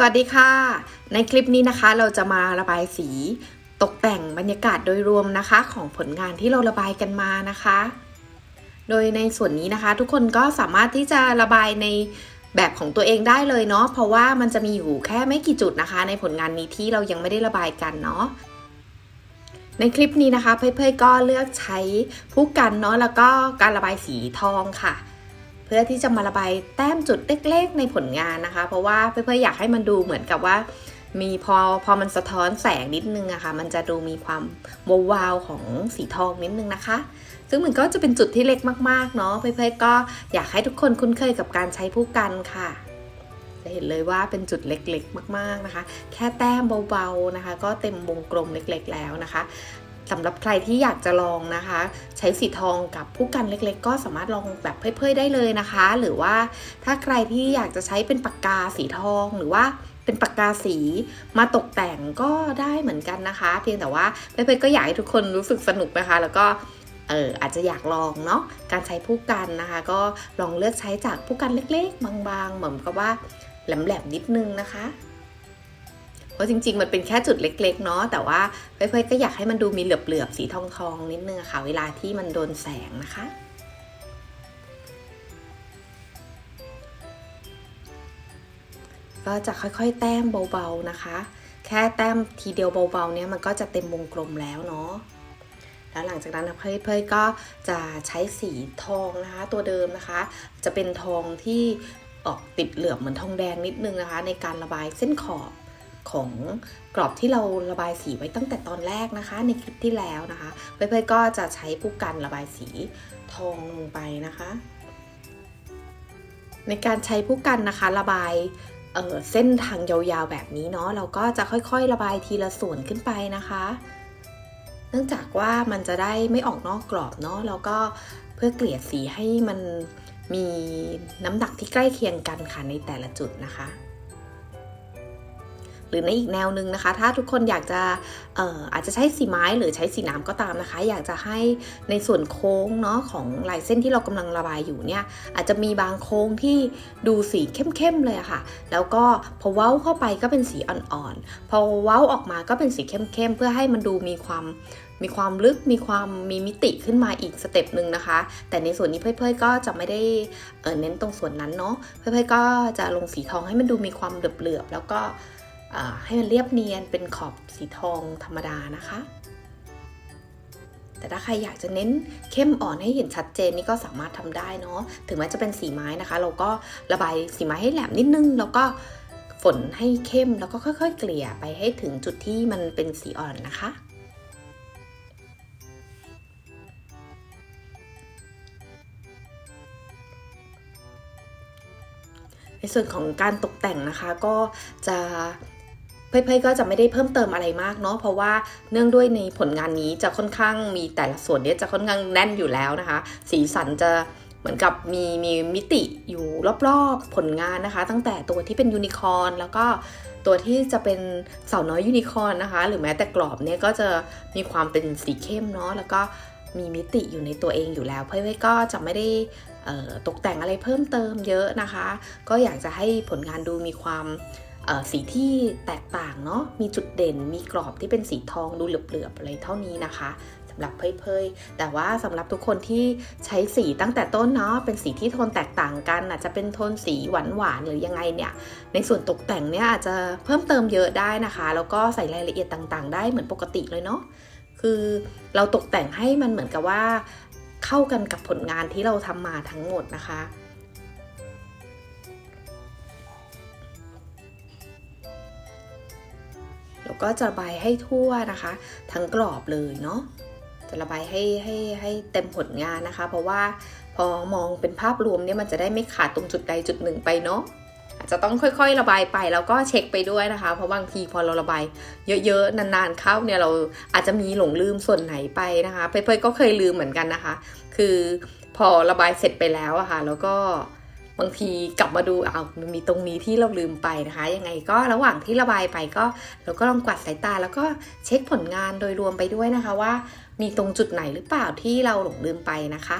สวัสดีค่ะ ในคลิปนี้นะคะเราจะมาระบายสีตกแต่งบรรยากาศโดยรวมนะคะ ของผลงานที่เราระบายกันมานะคะ โดยในส่วนนี้นะคะ ทุกคนก็สามารถที่จะระบายในแบบของตัวเองได้เลยเนาะเพราะว่ามันจะมีอยู่แค่ไม่กี่จุดนะคะ ในผลงานนี้ที่เรายังไม่ได้ระบายกันเนาะในคลิปนี้นะคะ เพื่อนๆก็เลือกใช้ผู้กันเนาะแล้วก็การระบายสีทองค่ะ เพื่อที่จะมาระบายแต้มจุดเล็กๆในผลงานนะคะ เพราะว่าเพื่อนๆอยากให้มันดูเหมือนกับว่า มีพอพอมันสะท้อนแสงนิดนึงอะคะ่ะ มันจะดูมีความวาวๆของสีทองนิดนึงนะคะ ซึ่งมันก็จะเป็นจุดที่เล็กมากๆเนาะเพื่อนๆก็อยากให้ทุกคนคุ้นเคยกับการใช้ผู้กันค่ะจะเห็นเลยว่าเป็นจุดเล็กๆ มาก ๆนะคะ แค่แต้มเบาๆนะคะ ก็เต็มวงกลมเล็กๆแล้วนะคะ สำหรับใครที่อยากจะลองนะคะ ใช้สีทองกับผู้กันเล็ก ๆ ก็สามารถลองแบบเพื่อยๆได้เลยนะคะ หรือว่าถ้าใครที่อยากจะใช้เป็นปากกาสีทองหรือว่าเป็นปากกาสีมาตกแต่งก็ได้เหมือนกันนะคะ เพียงแต่ว่าเพื่อนๆก็อยากให้ทุกคนรู้สึกสนุกนะคะ แล้วก็เอออาจจะอยากลองเนาะการใช้ผู้กันนะคะ ก็ลองเลือกใช้จากผู้กันเล็ก ๆ บางๆ เหมือนกับว่าแหลมๆนิดนึงนะคะ เพราะจริง ๆ มันเป็นแค่จุดเล็ก ๆ เนาะแต่ว่าค่อนๆก็อยากให้มันดูมีเหลือบๆสีทองๆนิดนึงค่ะเวลาที่มันโดนแสงนะคะก็จะค่อยๆ แต้มเบาๆนะคะ แค่แต้มทีเดียวเบาๆ เนี่ยมันก็จะเต็มวงกลมแล้วเนาะ แล้วหลังจากนั้นเพื่อนๆก็จะใช้สีทองนะคะ ตัวเดิมนะคะ จะเป็นทองที่ออกติดเหลือบเหมือนทองแดงนิดนึงนะคะ ในการระบายเส้นขอบ ของกรอบที่เราระบายสีไว้ตั้งแต่ตอนแรกนะคะ ในคลิปที่แล้วนะคะเพื่อนๆก็จะใช้ผู้กันระบายสีทองลงไปนะคะ ในการใช้ผู้กันนะคะระบายเเส้นทางยาวๆแบบนี้เนาะเราก็จะค่อยๆ ระบายทีละส่วนขึ้นไปนะคะ เนื่องจากว่ามันจะได้ไม่ออกนอกกรอบเนาะแล้วก็เพื่อเกลี่ยสีให้มันมีน้ำหนักที่ใกล้เคียงกันค่ะในแต่ละจุดนะคะ หรือในอีกแนวหนึ่งนะคะ ถ้าทุกคนอยากจะอออาจจะใช้สีไม้หรือใช้สีน้ำก็ตามนะคะ อยากจะให้ในส่วนโค้งเนาะของลายเส้นที่เรากำลังระบายอยู่เนี่ยอาจจะมีบางโค้งที่ดูสีเข้มๆเลยะค่ะ แล้วก็พอเว้าเข้าไปก็เป็นสีอ่อนๆพอเว้าออกมาก็เป็นสีเข้มๆเพื่อให้มันดูมีความมีความลึกมีความมีมิติขึ้นมาอีกสเต็ปหนึ่งนะคะ แต่ในส่วนนี้เพื่อนๆก็จะไม่ได้เเน้นตรงส่วนนั้นเนาะเพื่อนๆก็จะลงสีทองให้มันดูมีความเหลือบๆแล้วก็ ให้มันเรียบเนียนเป็นขอบสีทองธรรมดานะคะ แต่ถ้าใครอยากจะเน้นเข้มอ่อนให้เห็นชัดเจนนี่ก็สามารถทำได้เนาะ ถึงแม้จะเป็นสีไม้นะคะ เราก็ระบายสีไม้ให้แหลมนิดนึง แล้วก็ฝนให้เข้มแล้วก็ค่อย ๆ เกลี่ยไปให้ถึงจุดที่มันเป็นสีอ่อนนะคะในส่วนของการตกแต่งนะคะก็จะ เพื่อนๆก็จะไม่ได้เพิ่มเติมอะไรมากเนาะเพราะว่าเนื่องด้วยในผลงานนี้จะค่อนข้างมีแต่ละส่วนเนี้ยจะค่อนข้างแน่นอยู่แล้วนะคะ สีสันจะเหมือนกับมีมีมิติอยู่รอบๆผลงานนะคะ ตั้งแต่ตัวที่เป็นยูนิคอร์นแล้วก็ตัวที่จะเป็นเสาน้อยยูนิคอร์นนะคะ หรือแม้แต่กรอบเนี่ยก็จะมีความเป็นสีเข้มเนาะแล้วก็มีมิติอยู่ในตัวเองอยู่แล้ว เพื่อนๆก็จะไม่ได้ตกแต่งอะไรเพิ่มเติมเยอะนะคะ ก็อยากจะให้ผลงานดูมีความ สีที่แตกต่างเนาะมีจุดเด่นมีกรอบที่เป็นสีทองดูเหลือบๆอะไรเท่านี้นะคะสำหรับเพยๆแต่ว่าสำหรับทุกคนที่ใช้สีตั้งแต่ต้นเนาะเป็นสีที่โทนแตกต่างกันอาจจะเป็นโทนสีหวานๆหรือยังไงเนี่ยในส่วนตกแต่งเนี่ยอาจจะเพิ่มเติมเยอะได้นะคะ แล้วก็ใส่รายละเอียดต่างๆ ได้เหมือนปกติเลยเนาะคือเราตกแต่งให้มันเหมือนกับว่าเข้ากันกับผลงานที่เราทำมาทั้งหมดนะคะ แล้วก็จะระบายให้ทั่วนะคะ ทั้งกรอบเลยเนาะจะระบายให้ให้ให้เต็มผลงานนะคะ เพราะว่าพอมองเป็นภาพรวมเนี่ยมันจะได้ไม่ขาดตรงจุดใดจุดหนึ่งไปเนาะอาจจะต้องค่อยๆ ระบายไปแล้วก็เช็คไปด้วยนะคะ เพราะบางทีพอเราระบายเยอะๆนานๆเข้าเนี่ยเราอาจจะมีหลงลืมส่วนไหนไปนะคะ เพื่อนๆก็เคยลืมเหมือนกันนะคะ คือพอระบายเสร็จไปแล้วอะคะ่ะแล้วก็ บางทีกลับมาดูเอามันมีตรงนี้ที่เราลืมไปนะคะ ยังไงก็ระหว่างที่ระบายไปก็เราก็ลองกวาดสายตา แล้วก็เช็คผลงานโดยรวมไปด้วยนะคะว่า มีตรงจุดไหนหรือเปล่าที่เราหลงลืมไปนะคะ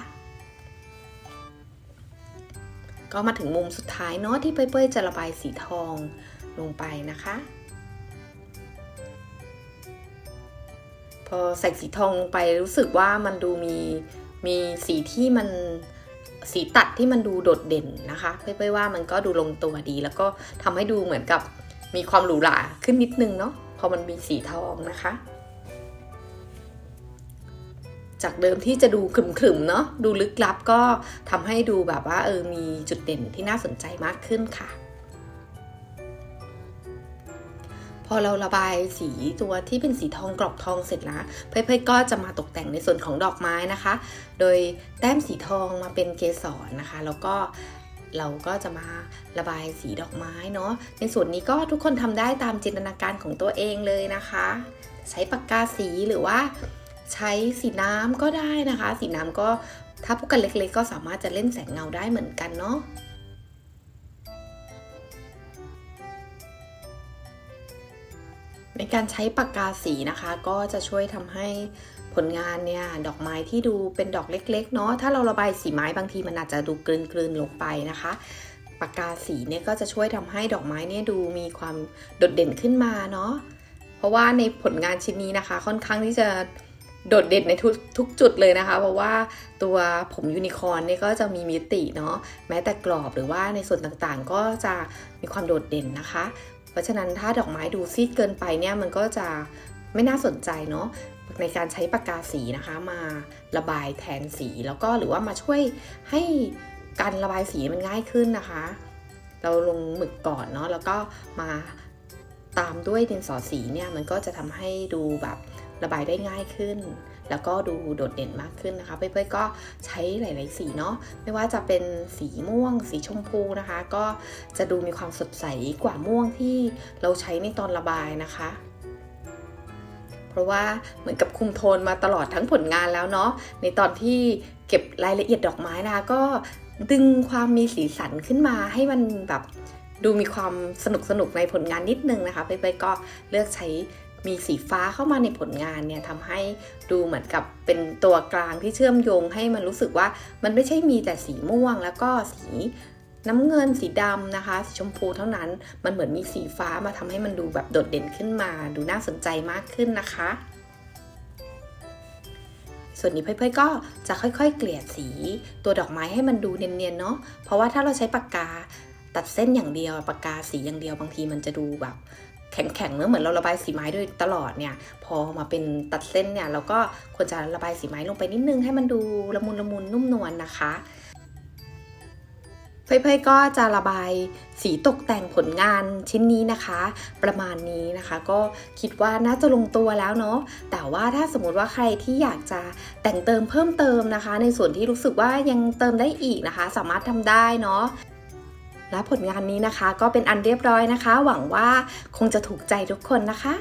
ก็มาถึงมุมสุดท้ายเนาะที่เป้ยๆจะระบายสีทองลงไปนะคะพอใส่สีทองลงไปรู้สึกว่ามันดูมีมีสีที่มัน สีตัดที่มันดูโดดเด่นนะคะเพื่อว่ามันก็ดูลงตัวดี แล้วก็ทำให้ดูเหมือนกับมีความหรูหราขึ้นนิดนึงเนาะพอมันมีสีทองนะคะ จากเดิมที่จะดูขรึมๆเนาะดูลึกลับก็ทำให้ดูแบบว่าเออมีจุดเด่นที่น่าสนใจมากขึ้นค่ะ พอเราระบายสีตัวที่เป็นสีทองกรอบทองเสร็จแล้วเพื่อนๆก็จะมาตกแต่งในส่วนของดอกไม้นะคะ โดยแต้มสีทองมาเป็นเกสรนะคะ แล้วก็เราก็จะมาระบายสีดอกไม้เนาะในส่วนนี้ก็ทุกคนทำได้ตามจินตนาการของตัวเองเลยนะคะ ใช้ปากกาสีหรือว่าใช้สีน้ำก็ได้นะคะ สีน้ำก็ถ้าพวกกันเล็กๆ ก็สามารถจะเล่นแสงเงาได้เหมือนกันเนาะ ในการใช้ปากกาสีนะคะ ก็จะช่วยทำให้ผลงานเนี่ยดอกไม้ที่ดูเป็นดอกเล็กๆเนาะถ้าเราระบายสีไม้บางทีมันอาจจะดูกลืนๆลงไปนะคะปากกาสีเนี่ยก็จะช่วยทำให้ดอกไม้เนี่ยดูมีความโดดเด่นขึ้นมาเนาะเพราะว่าในผลงานชิ้นนี้นะคะ ค่อนข้างที่จะโดดเด่นในทุกทุกจุดเลยนะคะ เพราะว่าตัวผมยูนิคอร์นเนี่ยก็จะมีมิติเนาะแม้แต่กรอบหรือว่าในส่วนต่างๆ ก็จะมีความโดดเด่นนะคะ ราะฉะนั้นถ้าดอกไม้ดูซีดเกินไปเนี่ยมันก็จะไม่น่าสนใจเนาะในการใช้ปากกาสีนะคะมาระบายแทนสีแล้วก็หรือว่ามาช่วยให้การระบายสีมันง่ายขึ้นนะคะ เราลงหมึกก่อนเนาะแล้วก็มาตามด้วยดินสอสีเนี่ยมันก็จะทำให้ดูแบบ ระบายได้ง่ายขึ้น แล้วก็ดูโดดเด่นมากขึ้นนะคะ เพื่อนๆก็ใช้หลาย ๆ สีเนาะไม่ว่าจะเป็นสีม่วง สีชมพูนะคะ ก็จะดูมีความสดใสกว่าม่วงที่เราใช้ในตอนระบายนะคะ เพราะว่าเหมือนกับคุมโทนมาตลอดทั้งผลงานแล้วเนาะในตอนที่เก็บรายละเอียดดอกไม้นะคะก็ดึงความมีสีสันขึ้นมาให้มันแบบดูมีความสนุกสนุกในผลงานนิดนึงนะคะเป้ๆก็เลือกใช้ มีสีฟ้าเข้ามาในผลงานเนี่ยทำให้ดูเหมือนกับเป็นตัวกลางที่เชื่อมโยงให้มันรู้สึกว่ามันไม่ใช่มีแต่สีม่วงแล้วก็สีน้ำเงินสีดำนะคะ สีชมพูเท่านั้นมันเหมือนมีสีฟ้ามาทำให้มันดูแบบโดดเด่นขึ้นมา ดูน่าสนใจมากขึ้นนะคะ ส่วนนี้เพื่อนๆก็จะค่อยๆ เกลี่ยสีตัวดอกไม้ให้มันดูเนียนๆเนาะเพราะว่าถ้าเราใช้ปากกาตัดเส้นอย่างเดียวปากกาสีอย่างเดียวบางทีมันจะดูแบบ แข็งๆเนื้อเหมือนเราระบายสีไม้โดยตลอดเนี่ย พอมาเป็นตัดเส้นเนี่ยเราก็ควรจะระบายสีไม้ลงไปนิดนึงให้มันดูละมุนละมุนนุ่มนวลนะคะเพื่อนๆก็จะระบายสีตกแต่งผลงานชิ้นนี้นะคะ ประมาณนี้นะคะ ก็คิดว่าน่าจะลงตัวแล้วเนาะแต่ว่าถ้าสมมติว่าใครที่อยากจะแต่งเติมเพิ่มเติมนะคะ ในส่วนที่รู้สึกว่ายังเติมได้อีกนะคะ สามารถทำได้เนาะ และผลงานนี้นะคะ ก็เป็นอันเรียบร้อยนะคะ หวังว่าคงจะถูกใจทุกคนนะคะ